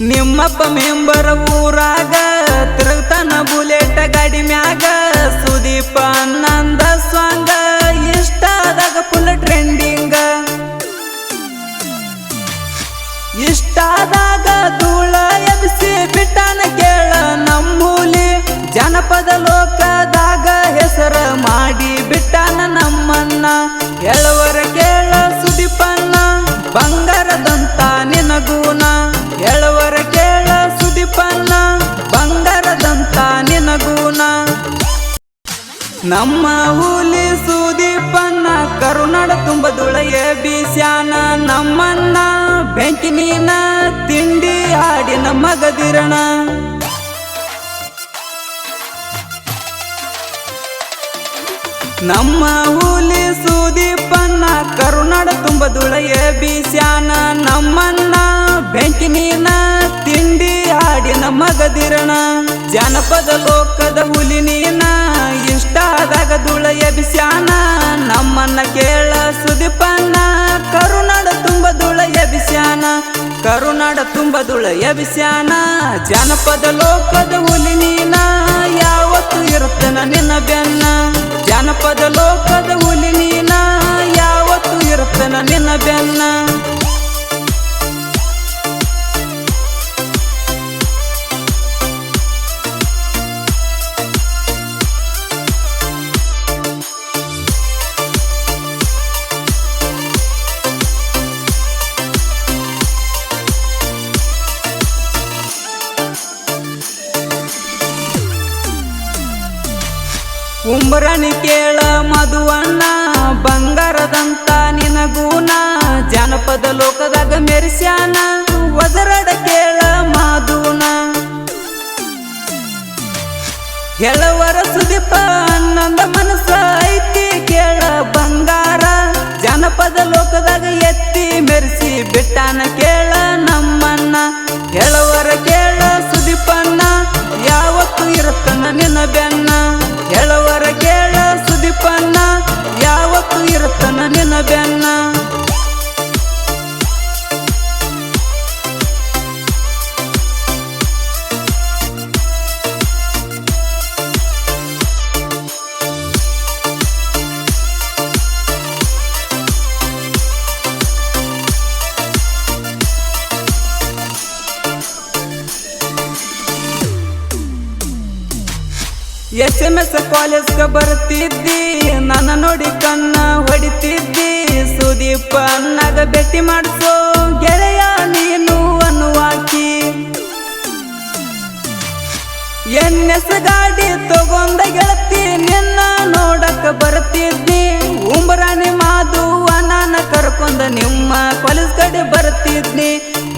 ನಿಮ್ಮಪ್ಪ ಮೆಂಬರ ಊರಾಗ, ತಿರುಗ್ತಾನ ಬುಲೆಟ್ ಗಾಡಿ ಮ್ಯಾಗ. ಸುದೀಪ ನಂದ ಸ್ವಾಂಗ ಇಷ್ಟ ಆದಾಗ ಫುಲ್ ಟ್ರೆಂಡಿಂಗ ಇಷ್ಟಾದಾಗ ಧೂಳ ಎಬ್ಸಿ ಬಿಟ್ಟಾನ ಕೇಳ ನಮ್ಮೂಲಿ. ಜನಪದ ಲೋಕದಾಗ ಹೆಸರ ಮಾಡಿ ಬಿಟ್ಟಾನ ನಮ್ಮನ್ನ. ಎಳವರ ಕೇಳ ಸುದೀಪನ್ನ, ಬಂಗಾರದಂತ ನಿನಗೂನ. ನಮ್ಮ ಹುಲಿ ಸುದೀಪನ್ನ ಕರುನಾಡ ತುಂಬ ದುಳೆಯ ಬೀಸ್ಯಾನ. ನಮ್ಮನ್ನ ಬೆಂಕಿ ತಿಂಡಿ ನಮ್ಮ ಮಗದಿರಣ ನಮ್ಮ ಹುಲಿ ಸುದೀಪನ್ನ ಕರುನಾಡ ತುಂಬ ದುಳೆಯ ಬೀಸ್ಯಾನ. ನಮ್ಮನ್ನ ಬೆಂಕಿ ನೀನ, ತಿಂಡಿ ಹಾಡಿನ ಮಗದಿರಣ. ಜನಪದ ಲೋಕದ ಹುಲಿ ಇಷ್ಟ ಆದಾಗ ದುಳಯ ಬಿಸ್ಯಾನ ನಮ್ಮನ್ನ ಕೇಳ ಸುದೀಪಣ್ಣ. ಕರುನಾಡ ತುಂಬ ದುಳಯ ಬಿಸ್ಯಾನ ಕರುನಾಡ ತುಂಬ ದುಳಯ ಬಿಸ್ಯಾನ ಜನಪದ ಲೋಕದ ಹುಲಿ ನೀನ. ಯಾವತ್ತು ಇರುತ್ತನ ನಿನ್ನ ಬೆನ್ನ. ಜನಪದ ಲೋಕದ ಹುಲಿ ನೀನ. ಯಾವತ್ತು ಇರುತ್ತನ ನಿನ್ನ ಬೆನ್ನ. ಉಂಬರನಿ ಕೇಳ ಮಧುವಣ್ಣ, ಬಂಗಾರದಂತ ನಿನಗೂನ ಜನಪದ ಲೋಕದಾಗ ಮೆರೆಸ್ಯಾನ ಒದರಡ ಕೇಳ ಮಾಧುನ. ಎಳವರ ಸುದೀಪ, ನಂದ ಮನಸ್ಸ ಐತಿ ಕೇಳ ಬಂಗಾರ, ಜನಪದ ಲೋಕದಾಗ ಎತ್ತಿ ಮೆರೆಸಿ ಬಿಟ್ಟಾನ ಕೇಳ ನಮ್ಮನ್ನ ಎಳವರ ಇರುತ್ತನ ನಿನ್ನ ಎಸ್ ಎಂ ಎಸ್ ಕಾಲೇಜ್ಗೆ ಬರ್ತಿದ್ದಿ, ನನ್ನ ನೋಡಿ ಕಣ್ಣ ಹೊಡಿತಿದ್ದಿ. ಸುದೀಪ ಅನ್ನಾಗ ಭೇಟಿ ಮಾಡಿಸೋ, ಗೆಳೆಯ ನೀನು ಅನ್ನುವಾಕಿ ಎನ್ ಎಸ್ ಗಾಡಿ ತಗೊಂಡ ಗೆಳತಿ ನಿನ್ನ ನೋಡಕ್ಕ ಬರ್ತಿದ್ದಿ. ಉಂಬರಾಣಿ ಮಾದು ನಾನು ಕರ್ಕೊಂಡ ನಿಮ್ಮ ಕಾಲೇಜ್ ಕಡೆ ಬರ್ತಿದ್ನಿ.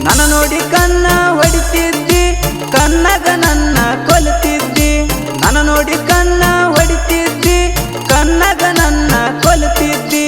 ನನ್ನ ನೋಡಿ ಕಣ್ಣ ಹೊಡಿತಿದ್ದಿ ಕನ್ನಗ ನನ್ನ ಕೊಲ್ತಿದ್ದಿ ನನ್ನ ಕೊಲ್ತಿದ್ದಿ?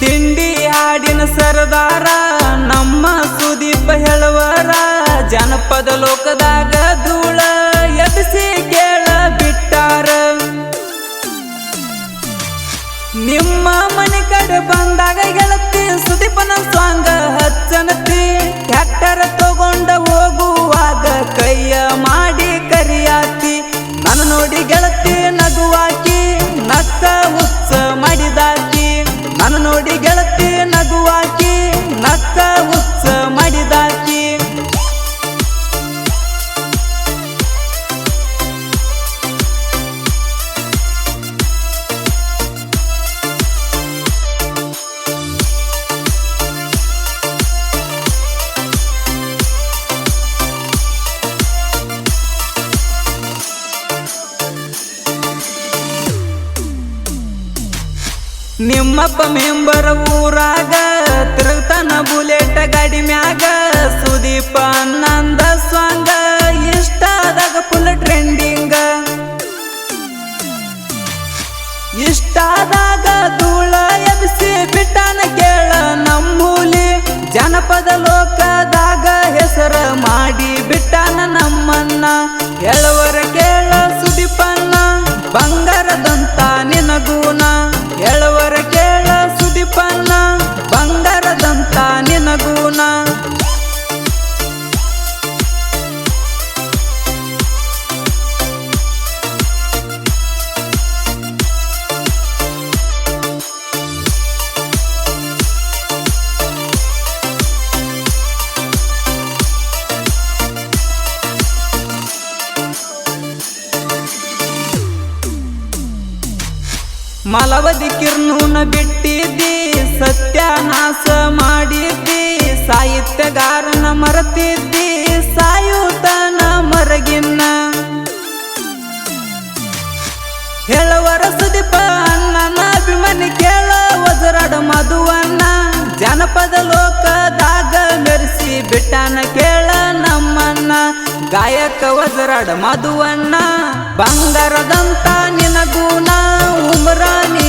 ತಿಂಡಿ ಹಾಡಿನ ಸರದಾರ ನಮ್ಮ ಸುದೀಪ ಹೇಳುವರ ಜನಪದ ಲೋಕದಾಗ ಧೂಳ ಎಬ್ಬಿಸಿ ಕೇಳ ಬಿಟ್ಟಾರ ನಿಮ್ಮ ಮನೆ ಕಡೆ ಬಂದಾಗ ಗೆಳತಿ ಸುದೀಪನ ಸ್ವಾಂಗ ಹಚ್ಚನತಿ. ಟ್ಯಾಕ್ಟರ್ ತಗೊಂಡ ಹೋಗುವಾಗ ಕೈಯ ಮಾಡಿ ಕರಿಯಾತಿ ನನ್ನ ನೋಡಿ ಗೆಳತಿ ನಿಮ್ಮಪ್ಪ ಮೆಂಬರ ಊರಾಗ ತಿರುಗ್ತಾನ ಬುಲೆಟ್ ಗಾಡಿ ಮ್ಯಾಗ. ಮಲವದಿ ಕಿರ್ನೂನ ಬಿಟ್ಟಿದ್ದಿ, ಸತ್ಯಾನಾಶ ಮಾಡಿದ್ದಿ, ಸಾಹಿತ್ಯಗಾರನ ಮರತಿದ್ದಿ, ಸಾಯುತನ ಮರಗಿನ್ನ. ಹೇಳುವರ ಸುದೀಪ ಅಣ್ಣನ ಅಭಿಮಾನಿ ಕೇಳೋ ವಜರಾಡ ಮಧುವನ್ನ ಜನಪದ ಲೋಕದಾಗ ಮೆರೆಸಿ ಬಿಟ್ಟನ ಕೇಳ ನಮ್ಮನ್ನ ಗಾಯಕ ವಜರಾಡ ಮಧುವನ್ನ ಬಂಗ रानी